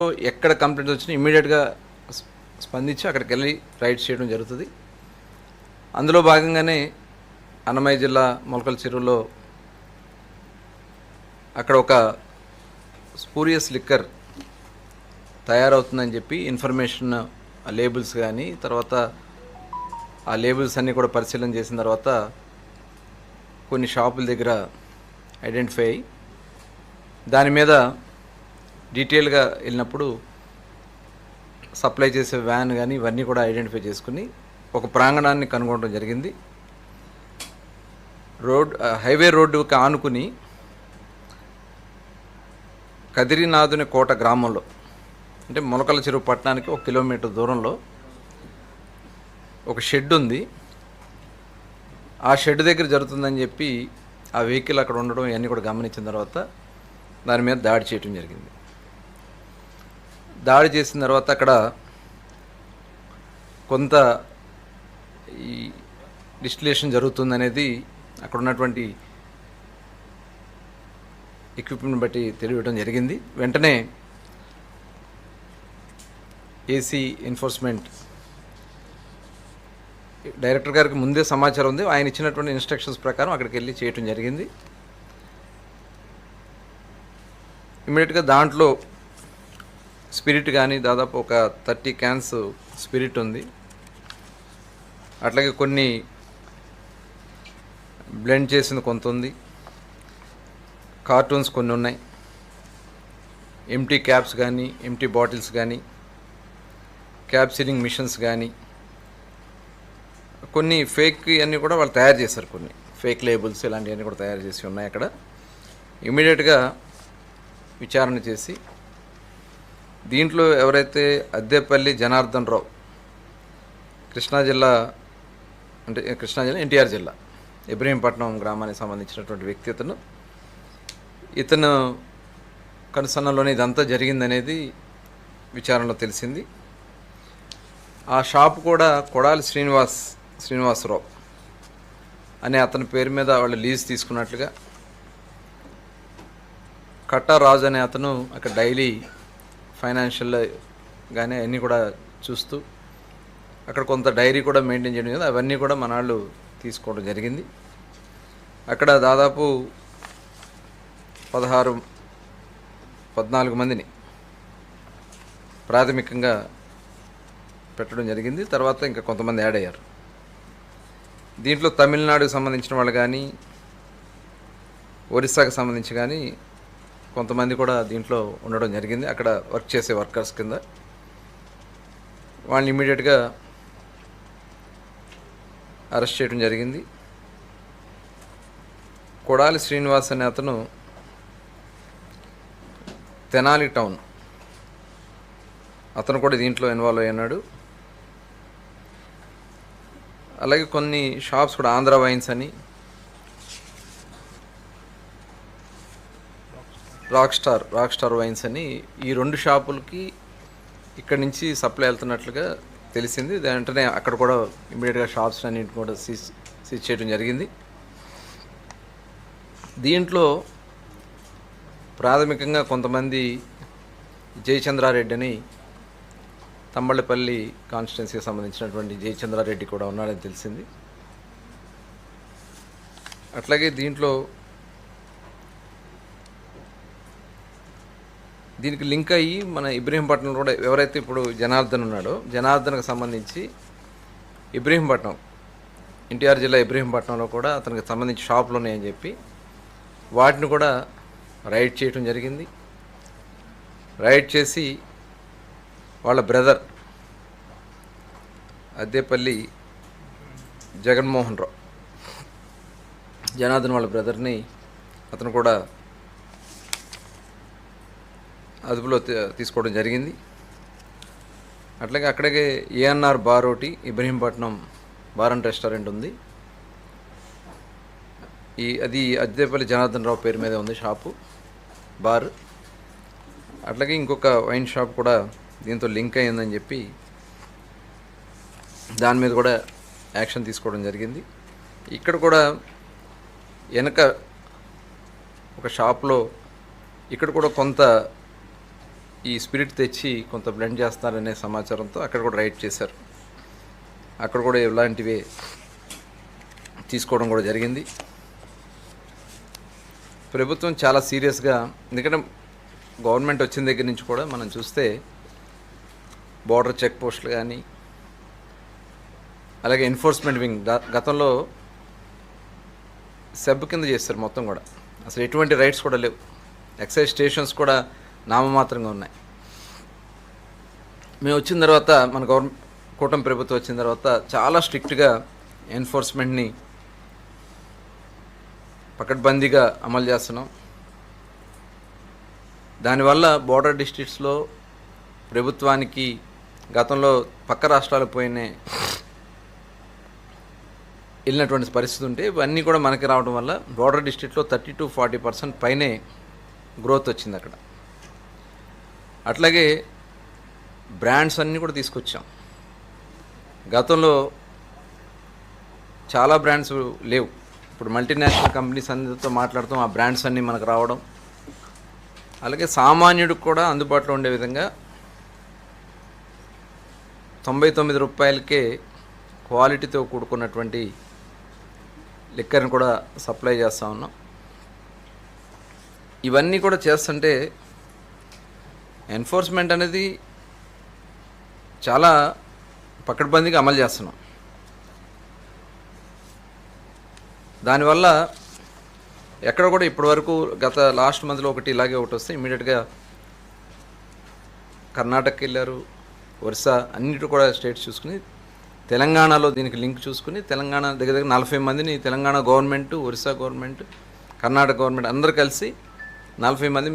ఎక్కడ కంప్లైంట్ వచ్చినా ఇమీడియట్గా స్పందించి అక్కడికి వెళ్ళి రైడ్ చేయడం జరుగుతుంది. అందులో భాగంగానే అన్నమయ్య జిల్లా మొలకల చెరువులో అక్కడ ఒక స్పూరియస్ లిక్కర్ తయారవుతుందని చెప్పి ఇన్ఫర్మేషన్ ఆ లేబుల్స్ కానీ తర్వాత ఆ లేబుల్స్ అన్నీ కూడా పరిశీలన చేసిన తర్వాత కొన్ని షాపుల దగ్గర ఐడెంటిఫై అయ్యి దాని మీద డీటెయిల్గా వెళ్ళినప్పుడు సప్లై చేసే వ్యాన్ కానీ ఇవన్నీ కూడా ఐడెంటిఫై చేసుకుని ఒక ప్రాంగణాన్ని కనుగొనడం జరిగింది. రోడ్ హైవే రోడ్డుకి ఆనుకుని కదిరినాథుని కోట గ్రామంలో అంటే మొలకల చెరువు పట్టణానికి ఒక కిలోమీటర్ దూరంలో ఒక షెడ్ ఉంది. ఆ షెడ్ దగ్గర జరుగుతుందని చెప్పి ఆ వెహికల్ అక్కడ ఉండడం ఇవన్నీ కూడా గమనించిన తర్వాత దాని మీద దాడి చేయటం జరిగింది. దాడి చేసిన తర్వాత అక్కడ కొంత ఈ డిస్టిలేషన్ జరుగుతుందనేది అక్కడ ఉన్నటువంటి ఎక్విప్మెంట్ బట్టి తెలియడం జరిగింది. వెంటనే ఏసీ ఎన్ఫోర్స్మెంట్ డైరెక్టర్ గారికి ముందే సమాచారం ఉంది. ఆయన ఇచ్చినటువంటి ఇన్స్ట్రక్షన్స్ ప్రకారం అక్కడికి వెళ్ళి చేయటం జరిగింది. ఇమీడియట్గా దాంట్లో స్పిరిట్ కానీ దాదాపు ఒక థర్టీ క్యాన్స్ స్పిరిట్ ఉంది. అట్లాగే కొన్ని బ్లెండ్ చేసింది కొంత ఉంది. కార్టూన్స్ కొన్ని ఉన్నాయి. ఎంటీ క్యాప్స్ కానీ ఎంటీ బాటిల్స్ కానీ క్యాప్ సీలింగ్ మిషన్స్ కానీ కొన్ని ఫేక్ అన్నీ కూడా వాళ్ళు తయారు చేశారు కొన్ని. ఫేక్ లేబుల్స్ ఇలాంటివన్నీ కూడా తయారు చేసి ఉన్నాయి అక్కడ. ఇమీడియట్గా విచారణ చేసి దీంట్లో ఎవరైతే అద్దెపల్లి జనార్దన్ రావు కృష్ణా జిల్లా అంటే కృష్ణా జిల్లా ఎన్టీఆర్ జిల్లా ఇబ్రహీంపట్నం గ్రామానికి సంబంధించినటువంటి వ్యక్తి ఇతను ఇతను కనుసన్నలోనే ఇదంతా జరిగిందనేది విచారణలో తెలిసింది. ఆ షాప్ కూడా కొడాలి శ్రీనివాస్ శ్రీనివాసరావు అనే అతని పేరు మీద వాళ్ళు లీజ్ తీసుకున్నట్లుగా కట్టారాజు అనే అతను అక్కడ డైలీ ఫైనాన్షియల్ కానీ అన్నీ కూడా చూస్తూ అక్కడ కొంత డైరీ కూడా మెయింటైన్ చేయడం కదా అవన్నీ కూడా మన వాళ్ళు తీసుకోవడం జరిగింది. అక్కడ దాదాపు పదహారు పద్నాలుగు మందిని ప్రాథమికంగా పెట్టడం జరిగింది. తర్వాత ఇంకా కొంతమంది యాడ్ అయ్యారు. దీంట్లో తమిళనాడుకు సంబంధించిన వాళ్ళు కానీ ఒరిస్సాకు సంబంధించి కానీ కొంతమంది కూడా దీంట్లో ఉండడం జరిగింది. అక్కడ వర్క్ చేసే వర్కర్స్ కింద. వాళ్ళని ఇమీడియట్గా అరెస్ట్ చేయడం జరిగింది. కొడాలి శ్రీనివాస్ అనే అతను తెనాలి టౌన్. అతను కూడా దీంట్లో ఇన్వాల్వ్ అయ్యాడు అలాగే కొన్ని షాప్స్ కూడా ఆంధ్ర వైన్స్ అని rock star rock star wines అని ఈ రెండు షాపులకి ఇక్కడి నుంచి సప్లై వెళ్తున్నట్లుగా తెలిసింది. దాని వెంటనే అక్కడ కూడా ఇమీడియట్గా షాప్స్ అన్నింటిని కూడా సీజ్ సీజ్ చేయడం జరిగింది. దీంట్లో ప్రాథమికంగా కొంతమంది జయచంద్రారెడ్డి అని తమ్మళ్ళపల్లి కాన్స్టిట్యున్సీకి సంబంధించినటువంటి జయచంద్రారెడ్డి కూడా ఉన్నాడని తెలిసింది. అట్లాగే దీంట్లో దీనికి లింక్ అయ్యి మన ఇబ్రహీంపట్నం కూడా ఎవరైతే ఇప్పుడు జనార్దన్ ఉన్నాడో జనార్దన్కి సంబంధించి ఇబ్రహీంపట్నం ఎన్టీఆర్ జిల్లా ఇబ్రహీంపట్నంలో కూడా అతనికి సంబంధించి షాపులు ఉన్నాయని చెప్పి వాటిని కూడా రైడ్ చేయటం జరిగింది. రైడ్ చేసి వాళ్ళ బ్రదర్ అద్దేపల్లి జగన్మోహన్ రావు జనార్దన్ వాళ్ళ బ్రదర్ని అతను కూడా అదుపులో తీసుకోవడం జరిగింది. అట్లాగే అక్కడికే ఏఎన్ఆర్ బార్ ఒకటి ఇబ్రహీంపట్నం బార్ అండ్ రెస్టారెంట్ ఉంది. ఈ అది అద్దేపల్లి జనార్దన్ రావు పేరు మీద ఉంది షాపు బార్. అట్లాగే ఇంకొక వైన్ షాప్ కూడా దీంతో లింక్ అయిందని చెప్పి దాని మీద కూడా యాక్షన్ తీసుకోవడం జరిగింది. ఇక్కడ కూడా వెనక ఒక షాప్లో ఇక్కడ కూడా కొంత ఈ స్పిరిట్ తెచ్చి కొంత బ్లెండ్ చేస్తారనే సమాచారంతో అక్కడ కూడా రైడ్ చేశారు. అక్కడ కూడా ఇలాంటివే తీసుకోవడం కూడా జరిగింది. ప్రభుత్వం చాలా సీరియస్గా ఎందుకంటే గవర్నమెంట్ వచ్చిన దగ్గర నుంచి కూడా మనం చూస్తే బార్డర్ చెక్ పోస్టులు కానీ అలాగే ఎన్ఫోర్స్మెంట్ వింగ్ గ- గతంలో సెబ్ కింద చేస్తారు మొత్తం కూడా. అసలు ఎటువంటి రైట్స్ కూడా లేవు. ఎక్సైజ్ స్టేషన్స్ కూడా నామమాత్రంగా ఉన్నాయి. మేము వచ్చిన తర్వాత మన గవర్నమెంట్ కూటమి ప్రభుత్వం వచ్చిన తర్వాత చాలా స్ట్రిక్ట్గా ఎన్ఫోర్స్మెంట్ని పకడ్బందీగా అమలు చేస్తున్నాం. దానివల్ల బోర్డర్ డిస్ట్రిక్ట్స్లో ప్రభుత్వానికి గతంలో పక్క రాష్ట్రాలకు పోయిన వెళ్ళినటువంటి పరిస్థితి ఉంటే ఇవన్నీ కూడా మనకి రావడం వల్ల బోర్డర్ డిస్ట్రిక్ట్లో థర్టీ టు ఫార్టీ పర్సెంట్ పైనే గ్రోత్ వచ్చింది అక్కడ. అట్లాగే బ్రాండ్స్ అన్నీ కూడా తీసుకొచ్చాం. గతంలో చాలా బ్రాండ్స్ లేవు. ఇప్పుడు మల్టీనేషనల్ కంపెనీస్ అందరితో మాట్లాడుతాం ఆ బ్రాండ్స్ అన్నీ మనకు రావడం. అలాగే సామాన్యుడికి కూడా అందుబాటులో ఉండే విధంగా తొంభై తొమ్మిది రూపాయలకే క్వాలిటీతో కూడుకున్నటువంటి లిక్కర్ని కూడా సప్లై చేస్తూ ఉన్నాం. ఇవన్నీ కూడా చేస్తుంటే ఎన్ఫోర్స్మెంట్ అనేది చాలా పకడ్బందీగా అమలు చేస్తున్నాం. దానివల్ల ఎక్కడ కూడా ఇప్పటివరకు గత లాస్ట్ మంత్లో ఒకటి ఇలాగే ఒకటి వస్తే ఇమీడియట్గా కర్ణాటకకి వెళ్ళారు ఒరిస్సా అన్నిటి కూడా స్టేట్స్ చూసుకుని తెలంగాణలో దీనికి లింక్ చూసుకుని తెలంగాణ దగ్గర దగ్గర నలభై మందిని Telangana government Orissa government Karnataka government అందరు కలిసి నలభై మంది